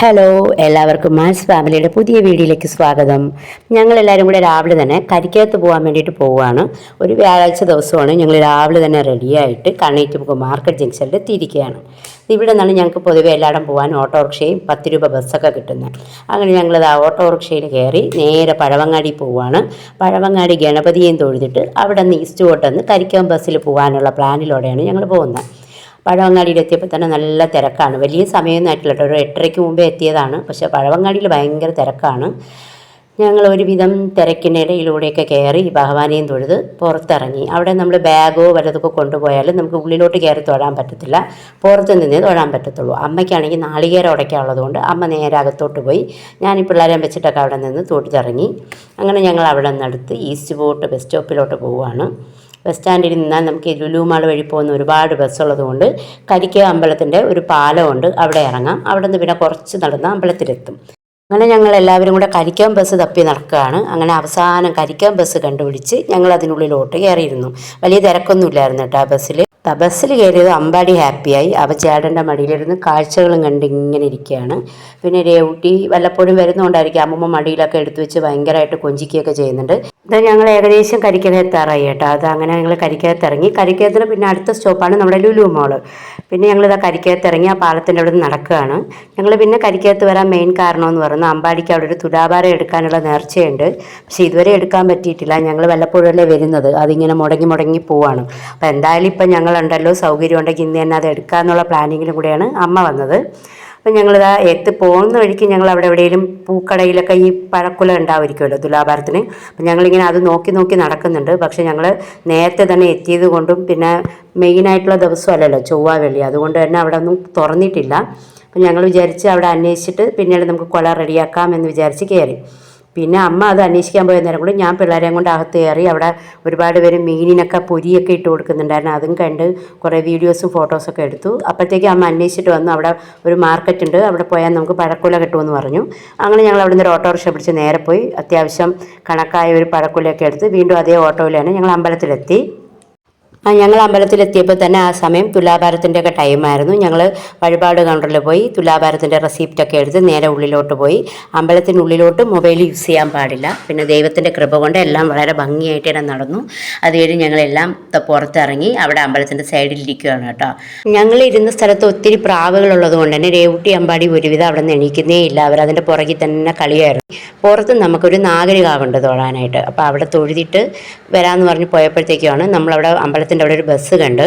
Hello എല്ലാവർക്കും man's ഫാമിലിയുടെ പുതിയ വീഡിയോയിലേക്ക് സ്വാഗതം. ഞങ്ങൾ എല്ലാവരും കൂടെ രാവിലെ തന്നെ കരിക്കകത്ത് പോകാൻ വേണ്ടിയിട്ട് പോവുകയാണ്. ഒരു വ്യാഴാഴ്ച ദിവസമാണ്. ഞങ്ങൾ രാവിലെ തന്നെ റെഡിയായിട്ട് കണ്ണീറ്റുമുക്ക് മാർക്കറ്റ് ജംഗ്ഷനിൽ എത്തിയിരിക്കുകയാണ് ഇവിടെ നിന്നാണ് ഞങ്ങൾക്ക് പൊതുവെ എല്ലായിടം പോകാൻ ഓട്ടോറിക്ഷയും പത്ത് രൂപ ബസ്സൊക്കെ കിട്ടുന്നത്. അങ്ങനെ ഞങ്ങൾ ആ ഓട്ടോറിക്ഷയിൽ കയറി നേരെ പഴവങ്ങാടി പോവുകയാണ്. പഴവങ്ങാടി ഗണപതിയെയും തൊഴുതിട്ട് അവിടെ നിന്ന് ഈസ്റ്റ് കോട്ടെന്ന് കരിക്കകം ബസ്സിൽ പോകാനുള്ള പ്ലാനിലൂടെയാണ് ഞങ്ങൾ പോകുന്നത്. പഴവങ്ങാടിയിൽ എത്തിയപ്പോൾ തന്നെ നല്ല തിരക്കാണ്. വലിയ സമയമൊന്നും ആയിട്ടില്ല കേട്ടോ. ഒരു എട്ടരയ്ക്ക് മുമ്പേ എത്തിയതാണ്. പക്ഷേ പഴവങ്ങാടിയിൽ ഭയങ്കര തിരക്കാണ്. ഞങ്ങൾ ഒരുവിധം തിരക്കിനിടയിലൂടെയൊക്കെ കയറി ഭഗവാനെയും തൊഴുത് പുറത്തിറങ്ങി. അവിടെ നമ്മൾ ബാഗോ വല്ലതൊക്കെ കൊണ്ടുപോയാലും നമുക്ക് ഉള്ളിലോട്ട് കയറി തൊഴാൻ പറ്റത്തില്ല. പുറത്ത് നിന്നേ തൊഴാൻ പറ്റത്തുള്ളൂ. അമ്മയ്ക്കാണെങ്കിൽ നാളികേരം ഉടയ്ക്കാനുള്ളതുകൊണ്ട് അമ്മ നേരെ അകത്തോട്ട് പോയി. ഞാൻ ഈ പിള്ളേരെ വെച്ചിട്ടൊക്കെ അവിടെ നിന്ന് തൊട്ടിറങ്ങി അങ്ങനെ ഞങ്ങൾ അവിടെ നിന്നെടുത്ത് ഈസ്റ്റ് ബോട്ട് ബസ് സ്റ്റോപ്പിലോട്ട് പോവുകയാണ്. ബസ് സ്റ്റാൻഡിൽ നിന്നാൽ നമുക്ക് ലുലു മാൾ വഴി പോകുന്ന ഒരുപാട് ബസ്സുള്ളതുകൊണ്ട് കരിക്ക അമ്പലത്തിന്റെ ഒരു പാലമുണ്ട്. അവിടെ ഇറങ്ങാം. അവിടെ നിന്ന് പിന്നെ കുറച്ച് നടന്ന് അമ്പലത്തിലെത്തും. അങ്ങനെ ഞങ്ങൾ എല്ലാവരും കൂടെ കരിക്കാൻ ബസ് തപ്പി നടക്കുകയാണ്. അങ്ങനെ അവസാനം കരിക്കാൻ ബസ് കണ്ടുപിടിച്ച് ഞങ്ങൾ അതിനുള്ളിലോട്ട് കയറിയിരുന്നു. വലിയ തിരക്കൊന്നുമില്ലായിരുന്നു കേട്ടോ ആ ബസ്സിൽ. ബസ്സിൽ കയറിയത് അമ്പാടി ഹാപ്പിയായി. അവ ചേട്ടന്റെ മടിയിലിരുന്ന് കാഴ്ചകളും കണ്ട് ഇങ്ങനെ ഇരിക്കുകയാണ്. പിന്നെ രേവുട്ടി വല്ലപ്പോഴും വരുന്നതുകൊണ്ടായിരിക്കും അമ്മമ്മ മടിയിലൊക്കെ എടുത്തു വെച്ച് ഭയങ്കരമായിട്ട് കൊഞ്ചിക്കുകയൊക്കെ ചെയ്യുന്നുണ്ട്. ഇത് ഞങ്ങൾ ഏകദേശം കരിക്കകത്തെത്താറായി കേട്ടോ. അത് അങ്ങനെ ഞങ്ങൾ കരിക്കകത്ത് ഇറങ്ങി. കരിക്കകത്തിന് പിന്നെ അടുത്ത സ്റ്റോപ്പാണ് നമ്മുടെ ലുലു മോൾ പിന്നെ ഞങ്ങൾ ഇതാ ഇറങ്ങി ആ പാലത്തിന്റെ അവിടെ നിന്ന് നടക്കുകയാണ്. ഞങ്ങൾ പിന്നെ കരിക്കകത്ത് വരാൻ മെയിൻ കാരണമെന്ന് പറയുന്നത് അമ്പാടിക്ക് അവിടെ ഒരു തുലാഭാരം എടുക്കാനുള്ള നേർച്ചയുണ്ട്. പക്ഷെ ഇതുവരെ എടുക്കാൻ പറ്റിയിട്ടില്ല. ഞങ്ങൾ വല്ലപ്പോഴല്ലേ വരുന്നത്? അതിങ്ങനെ മുടങ്ങി മുടങ്ങി പോവാണ്. അപ്പോൾ എന്തായാലും ഇപ്പം ഞങ്ങളുണ്ടല്ലോ സൗകര്യം ഉണ്ടെങ്കിൽ ഇന്ന് തന്നെ അത് എടുക്കാമെന്നുള്ള പ്ലാനിങ്ങിലും കൂടെയാണ് അമ്മ വന്നത്. അപ്പം ഞങ്ങളിതാ എത്തി പോകുന്ന വഴിക്ക് ഞങ്ങൾ അവിടെ എവിടെയെങ്കിലും പൂക്കടയിലൊക്കെ ഈ പഴക്കുല ഉണ്ടാവുമായിരിക്കുമല്ലോ തുലാഭാരത്തിന് അപ്പം ഞങ്ങളിങ്ങനെ അത് നോക്കി നോക്കി നടക്കുന്നുണ്ട്. പക്ഷെ ഞങ്ങൾ നേരത്തെ തന്നെ എത്തിയത് കൊണ്ടും പിന്നെ മെയിനായിട്ടുള്ള ദിവസമല്ലല്ലോ ചൊവ്വ വെള്ളി. അതുകൊണ്ട് തന്നെ അവിടെ ഒന്നും തുറന്നിട്ടില്ല. അപ്പം ഞങ്ങൾ വിചാരിച്ച് അവിടെ അന്വേഷിച്ചിട്ട് പിന്നീട് നമുക്ക് കൊല റെഡിയാക്കാം എന്ന് വിചാരിച്ച് കയറി. പിന്നെ അമ്മ അത് അന്വേഷിക്കാൻ പോയ നേരം കൂടി ഞാൻ പിള്ളേരെയും കൊണ്ട് അകത്ത് കയറി അവിടെ ഒരുപാട് പേര് മീനിനൊക്കെ പൊരിയൊക്കെ ഇട്ട് കൊടുക്കുന്നുണ്ടായിരുന്നു. അതും കണ്ട് കുറേ വീഡിയോസും ഫോട്ടോസൊക്കെ എടുത്തു. അപ്പോഴത്തേക്കും അമ്മ അന്വേഷിച്ചിട്ട് വന്നു. അവിടെ ഒരു മാർക്കറ്റ് ഉണ്ട്. അവിടെ പോയാൽ നമുക്ക് പഴക്കുല കിട്ടുമെന്ന് പറഞ്ഞു. അങ്ങനെ ഞങ്ങൾ അവിടെ നിന്ന് ഒരു ഓട്ടോറിക്ഷ പിടിച്ച് നേരെ പോയി. അത്യാവശ്യം കണക്കായ ഒരു പഴക്കുലയൊക്കെ എടുത്ത് വീണ്ടും അതേ ഓട്ടോയിലാണ് ഞങ്ങൾ അമ്പലത്തിലെത്തി. ഞങ്ങൾ അമ്പലത്തിലെത്തിയപ്പോൾ തന്നെ ആ സമയം തുലാഭാരത്തിന്റെ ഒക്കെ ടൈമായിരുന്നു ഞങ്ങൾ വഴിപാട് കൗണ്ടറിൽ പോയി തുലാഭാരത്തിന്റെ റെസിപ്റ്റൊക്കെ എടുത്ത് നേരെ ഉള്ളിലോട്ട് പോയി. അമ്പലത്തിനുള്ളിലോട്ട് മൊബൈൽ യൂസ് ചെയ്യാൻ പാടില്ല. പിന്നെ ദൈവത്തിന്റെ കൃപ കൊണ്ട് എല്ലാം വളരെ ഭംഗിയായിട്ട് തന്നെ നടന്നു. അത് കഴിഞ്ഞ് ഞങ്ങളെല്ലാം പുറത്തിറങ്ങി അവിടെ അമ്പലത്തിന്റെ സൈഡിൽ ഇരിക്കുകയാണ് കേട്ടോ. ഞങ്ങൾ ഇരുന്ന സ്ഥലത്ത് ഒത്തിരി പ്രാവുകളുള്ളത് കൊണ്ട് തന്നെ രേവുട്ടി അമ്പാടി ഒരുവിധം അവിടെ നിന്ന് എണീക്കുന്നേ ഇല്ല. അവരതിന്റെ പുറകിൽ തന്നെ കളിയായിരുന്നു. പുറത്ത് നമുക്കൊരു നാഗരികാവുണ്ട് തൊഴാനായിട്ട്. അപ്പോൾ അവിടെ തൊഴുതിട്ട് വരാമെന്ന് പറഞ്ഞ് പോയപ്പോഴത്തേക്കാണ് നമ്മളവിടെ അമ്പലത്തിന്റെ അവിടെ ഒരു ബസ് കണ്ട്.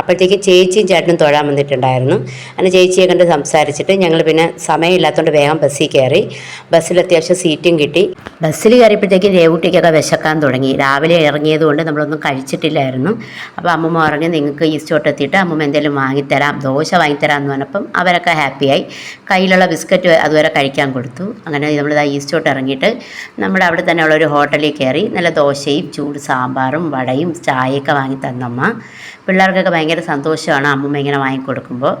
അപ്പോഴത്തേക്ക് ചേച്ചിയും ചേട്ടനും തൊഴാൻ വന്നിട്ടുണ്ടായിരുന്നു. അങ്ങനെ ചേച്ചിയെ കണ്ട് സംസാരിച്ചിട്ട് ഞങ്ങൾ പിന്നെ സമയമില്ലാത്തതുകൊണ്ട് വേഗം ബസ്സിൽ കയറി. ബസ്സിൽ അത്യാവശ്യം സീറ്റും കിട്ടി. ബസ്സിൽ കയറിയപ്പോഴത്തേക്കും രേവുട്ടിക്കൊക്കെ വിശക്കാൻ തുടങ്ങി. രാവിലെ ഇറങ്ങിയത് കൊണ്ട് നമ്മളൊന്നും കഴിച്ചിട്ടില്ലായിരുന്നു. അപ്പോൾ അമ്മമ്മ പറഞ്ഞു നിങ്ങൾക്ക് ഈസ്റ്റോട്ട് എത്തിയിട്ട് അമ്മമ്മ എന്തെങ്കിലും വാങ്ങിത്തരാം. ദോശ വാങ്ങിത്തരാം എന്ന് പറഞ്ഞപ്പം അവരൊക്കെ ഹാപ്പിയായി കയ്യിലുള്ള ബിസ്ക്കറ്റ് അതുവരെ കഴിക്കാൻ കൊടുത്തു. അങ്ങനെ നമ്മൾ ഈസ്റ്റോട്ട് ഇറങ്ങിയിട്ട് നമ്മുടെ അവിടെ തന്നെ ഒരു ഹോട്ടലിൽ കയറി നല്ല ദോശയും ചൂട് സാമ്പാറും വടയും ചായയൊക്കെ വാങ്ങി തന്നമ്മ. പിള്ളേർക്കൊക്കെ ഭയങ്കര സന്തോഷമാണ് അമ്മമ്മ ഇങ്ങനെ വാങ്ങിക്കൊടുക്കുമ്പോൾ.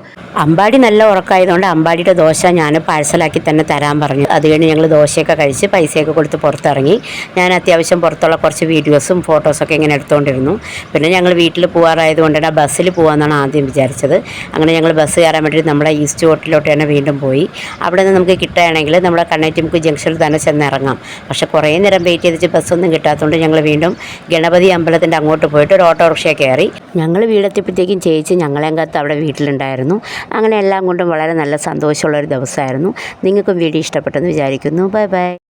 അമ്പാടി നല്ല ഉറക്കമായതുകൊണ്ട് അമ്പാടിയുടെ ദോശ ഞാൻ പാഴ്സലാക്കി തന്നെ തരാൻ പറഞ്ഞു. അത് കഴിഞ്ഞ് ഞങ്ങൾ ദോശയൊക്കെ കഴിച്ച് പൈസയൊക്കെ കൊടുത്ത് പുറത്തിറങ്ങി. ഞാൻ അത്യാവശ്യം പുറത്തുള്ള കുറച്ച് വീഡിയോസും ഫോട്ടോസൊക്കെ ഇങ്ങനെ എടുത്തുകൊണ്ടിരുന്നു പിന്നെ ഞങ്ങൾ വീട്ടിൽ പോകാറായതുകൊണ്ട് തന്നെ ബസ്സിൽ പോകാമെന്നാണ് ആദ്യം വിചാരിച്ചത്. അങ്ങനെ ഞങ്ങൾ ബസ് കയറാൻ വേണ്ടി നമ്മുടെ ഈസ്റ്റ് ഹോട്ടലിലോട്ട് തന്നെ വീണ്ടും പോയി. അവിടെ നിന്ന് നമുക്ക് കിട്ടുകയാണെങ്കിൽ നമ്മുടെ കണ്ണേറ്റിമുക്ക് ജംഗ്ഷനിൽ തന്നെ ചെന്ന് ഇറങ്ങാം. പക്ഷെ കുറേ നേരം വെയിറ്റ് ചെയ്തിട്ട് ബസ്സൊന്നും കിട്ടാത്തതുകൊണ്ട് ഞങ്ങൾ വീണ്ടും ഗണപതി അമ്പലത്തിന്റെ അങ്ങോട്ട് പോയിട്ട് ഒരു ഓട്ടോറിക്ഷ കയറി. ഞങ്ങൾ വീടെത്തിയപ്പോഴത്തേക്കും ചേച്ചി ഞങ്ങളെങ്കത്ത് അവിടെ വീട്ടിലുണ്ടായിരുന്നു. അങ്ങനെ എല്ലാം കൊണ്ടും വളരെ നല്ല സന്തോഷമുള്ള ഒരു ദിവസമായിരുന്നു. നിങ്ങൾക്കും വീഡിയോ ഇഷ്ടപ്പെട്ടെന്ന് വിചാരിക്കുന്നു. Bye bye.